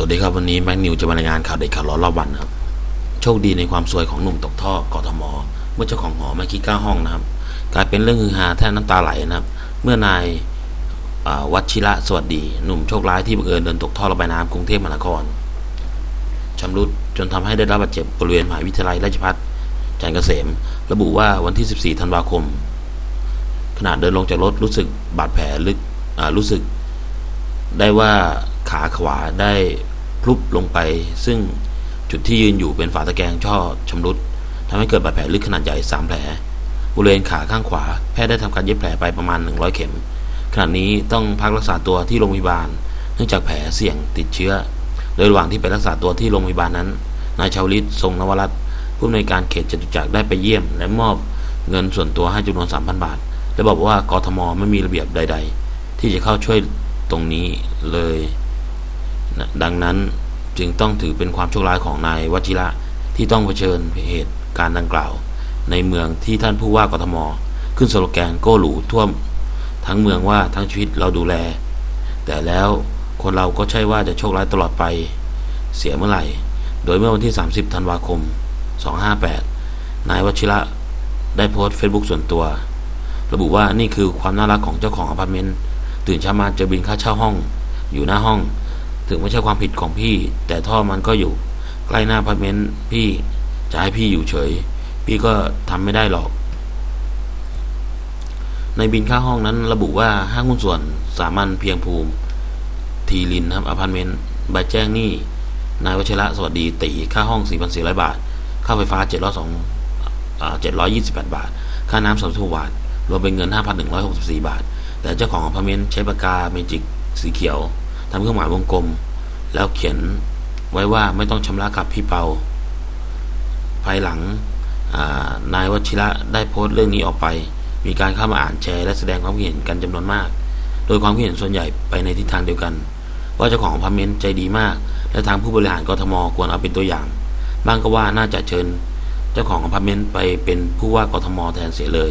สวัสดีครับวันนี้แม็กนิวจะมารายงานข่าวเด็ดข่าวร้อนรอบวันครับ โชคดีในความซวยของหนุ่มตกท่อกทม เมื่อเจ้าของหอไม่คิดกล้าห้องนะครับ กลายเป็นเรื่องฮือฮาแทบน้ำตาไหลนะครับ เมื่อนายวัชิระสวัสดี หนุ่มโชคร้ายที่บังเอิญเดินตกท่อระบายน้ำกรุงเทพมหานครชำรุดจนทำให้ได้รับบาดเจ็บบริเวณมหาวิทยาลัยราชภัฏจันทร์เกษม ระบุว่าวันที่ 14 ธันวาคม ขณะเดินลงจากรถรู้สึกบาดแผลลึกรู้สึกได้ว่า ขาขวาได้พลุบลงไป ซึ่งจุดที่ยืนอยู่เป็นฝาตะแกรงช่อชำรุดทำให้เกิดบาดแผลลึกขนาดใหญ่ 3 แผล บริเวณขาข้างขวา แพทย์ได้ทำการเย็บแผลไปประมาณ 100 เข็ม ขณะนี้ต้องพักรักษาตัวที่โรงพยาบาล เนื่องจากแผลเสี่ยงติดเชื้อ โดยระหว่างที่ไปรักษาตัวที่โรงพยาบาลนั้น นายชาวลิตทรงนวรัตน์ผู้อำนวยการเขตจตุจักรได้ไปเยี่ยม และมอบเงินส่วนตัวให้จำนวน 3,000 บาท และบอกว่ากทมไม่มีระเบียบใด ๆ ที่จะเข้าช่วยตรงนี้เลย นะดังนั้นจึงต้องถือเป็นความโชคร้ายของนายวชิระที่ต้องเผชิญเหตุการณ์ดังกล่าว ในเมืองที่ท่านผู้ว่ากทม ขึ้นสโลแกนโก้หรูท่วม ทั้งเมืองว่าทั้งชีวิตเราดูแล แต่แล้วคนเราก็ใช่ว่าจะโชคร้ายตลอดไป เสียเมื่อไหร่ โดยเมื่อวันที่ 30 ธันวาคม 258 นายวชิระได้โพสต์เฟซบุ๊กส่วนตัว ระบุว่านี่คือความน่ารักของเจ้าของอพาร์ตเมนต์ตื่นเช้ามาจอบินค่าเช่าห้อง อยู่หน้าห้อง ถึงไม่ใช่ความผิดของพี่ แต่ท่อมันก็อยู่ ใกล้หน้าอพาร์ตเมนต์พี่จะให้พี่อยู่เฉย พี่ก็ทำไม่ได้หรอก ในบินค่าห้องนั้นระบุว่าห้างหุ้นส่วนสามัญเพียงภูมิ ทีลินครับอพาร์ตเมนต์ใบแจ้งหนี้นายวชระสวัสดีตีค่าห้อง 4,400 บาท ค่าไฟฟ้า 702อ่า728 บาท ค่าน้ำ30บาท รวมเป็นเงิน 5,164 บาท แต่เจ้าของอพาร์ตเมนต์ใช้ปากกาเมจิกสีเขียว ทำเครื่องหมายวงกลม แล้วเขียนไว้ว่าไม่ต้องชำระกับพี่เปา ภายหลังานายวชิระได้โพสต์เรื่องนี้ออกไป มีการเข้ามาอ่านแชร์และแสดงความคิดเห็นกันจำนวนมาก โดยความคิดเห็นส่วนใหญ่ไปในทิศทางเดียวกัน ว่าเจ้าของอพาร์ตเมนต์ใจดีมาก และทางผู้บริหารกทมควรเอาเป็นตัวอย่างบางก็ว่าน่าจะเชิญ เจ้าของอพาร์ตเมนต์ไปเป็นผู้ว่ากทมแทนเสียเลย